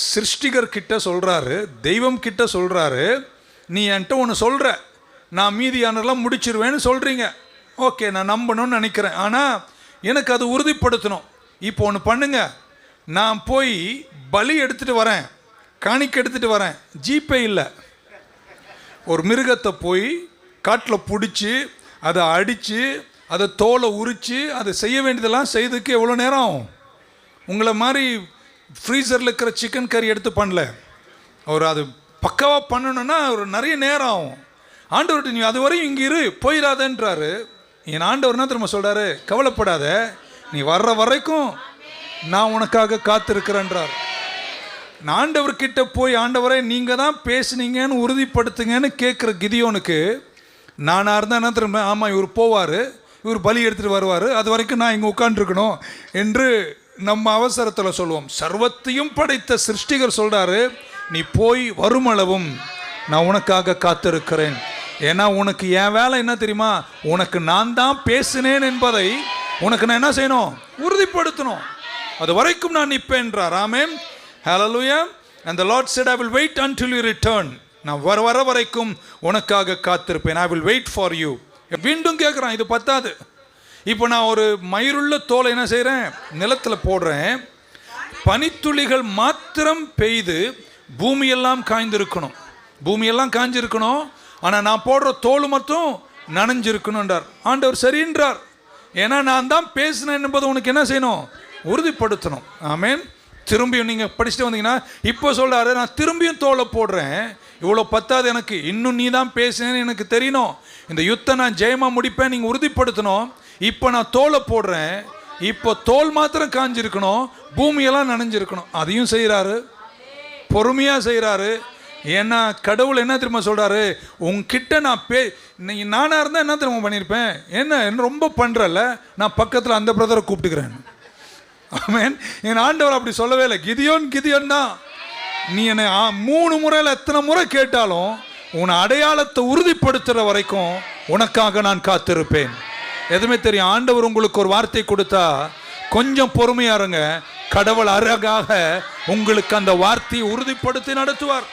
சிருஷ்டிகர் கிட்ட சொல்கிறாரு தெய்வம் கிட்ட சொல்கிறாரு நீ என்கிட்ட ஒன்று சொல்கிற நான் மீதியானதெல்லாம் முடிச்சிருவேன்னு சொல்கிறீங்க ஓகே நான் நம்பணும்னு நினைக்கிறேன். ஆனால் எனக்கு அது உறுதிப்படுத்தணும். இப்போ ஒன்று பண்ணுங்க. நான் போய் பலி எடுத்துட்டு வரேன். காணிக்கை எடுத்துகிட்டு வரேன். ஜிபே இல்லை. ஒரு மிருகத்தை போய் காட்டில் பிடிச்சி அதை அடித்து அதை தோலை உரித்து அதை செய்ய வேண்டியதெல்லாம் செய்யறதுக்கு எவ்வளோ நேரம் ஆகும்? உங்களை மாதிரி ஃப்ரீசரில் இருக்கிற சிக்கன் கறி எடுத்து பண்ணல. அவர் அது பக்காவாக பண்ணணுன்னா ஒரு நிறைய நேரம் ஆகும். ஆண்டவர்கிட்ட நீ அது வரையும் இங்கே இரு போயிடாதன்றாரு. என் ஆண்டவர் என்ன திரும்ப சொல்கிறாரு கவலைப்படாத நீ வர்ற வரைக்கும் நான் உனக்காக காத்திருக்கிறேன்றார். நான் ஆண்டவர்கிட்ட போய் ஆண்டவரை நீங்கள் தான் பேசுனீங்கன்னு உறுதிப்படுத்துங்கன்னு கேட்குற கிதியோனுக்கு நானாக இருந்தால் என்ன திரும்ப ஆமாம் இவர் போவார் இவர் பலி எடுத்துகிட்டு வருவார். அது வரைக்கும் நான் இங்கே உட்காந்துருக்கணும் என்று நம்ம அவசரத்தில் சொல்லுவோம். சர்வத்தையும் படைத்த சிருஷ்டிகர் சொல்கிறாரு நீ போய் வருமளவும் நான் உனக்காக காத்திருக்கிறேன். ஏன்னா உனக்கு என் வேலை என்ன தெரியுமா? உனக்கு நான் தான் பேசினேன் என்பதை உனக்கு நான் என்ன செய்யணும்? உறுதிப்படுத்தணும். அது வரைக்கும் நான் நிற்பேன்றார் amen. Hallelujah and the lord said i will wait until you return நான் வர வர வரைக்கும் உனக்காக காத்திருப்பேன். I will wait for you மீண்டும் கேட்குறான் இது பத்தாது. இப்போ நான் ஒரு மயிருள்ள தோலை என்ன செய்கிறேன் நிலத்தில் போடுறேன். பனித்துளிகள் மாத்திரம் பெய்து பூமியெல்லாம் காய்ந்திருக்கணும். பூமியெல்லாம் காய்ஞ்சிருக்கணும் ஆனால் நான் போடுற தோல் மட்டும் நனைஞ்சிருக்கணுன்றார் ஆண்டவர் சரின்றார் ஏன்னா நான் தான் பேசினேன் என்பது உனக்கு என்ன செய்யணும்? உறுதிப்படுத்தணும். ஆமேன். திரும்பியும் நீங்கள் படிச்சுட்டு வந்தீங்கன்னா இப்போ சொல்கிறாரு நான் திரும்பியும் தோலை போடுறேன். இவ்வளோ பத்தாது எனக்கு. இன்னும் நீ தான் பேசினேன்னு எனக்கு தெரியணும். இந்த யுத்தம் நான் ஜெயமாக முடிப்பேன் நீங்கள் உறுதிப்படுத்தணும். இப்போ நான் தோலை போடுறேன். இப்போ தோல் மாத்திரம் காஞ்சிருக்கணும். பூமியெல்லாம் நனைஞ்சிருக்கணும். அதையும் செய்கிறாரு பொறுமையாக செய்கிறாரு ஏன்னா கடவுள் என்ன திரும்ப சொல்கிறாரு உங்ககிட்ட நான் பே நீ நானாக இருந்தால் என்ன திரும்ப பண்ணியிருப்பேன் என்ன என்ன ரொம்ப பண்ணுறல்ல நான் பக்கத்தில் அந்த பிரதரை கூப்பிட்டுக்கிறேன். ஆமேன். என் ஆண்டவர் அப்படி சொல்லவே இல்லை. கிதியோன் கிதியோன் தான். நீ என்னை மூணு முறையில் எத்தனை முறை கேட்டாலும் உன் அடையாளத்தை உறுதிப்படுத்துகிற வரைக்கும் உனக்காக நான் காத்திருப்பேன். எதுவுமே தெரியும் ஆண்டவர் உங்களுக்கு ஒரு வார்த்தை கொடுத்தா கொஞ்சம் பொறுமையா இருங்க. கடவுள் அழகாக உங்களுக்கு அந்த வார்த்தையை உறுதிப்படுத்தி நடத்துவார்.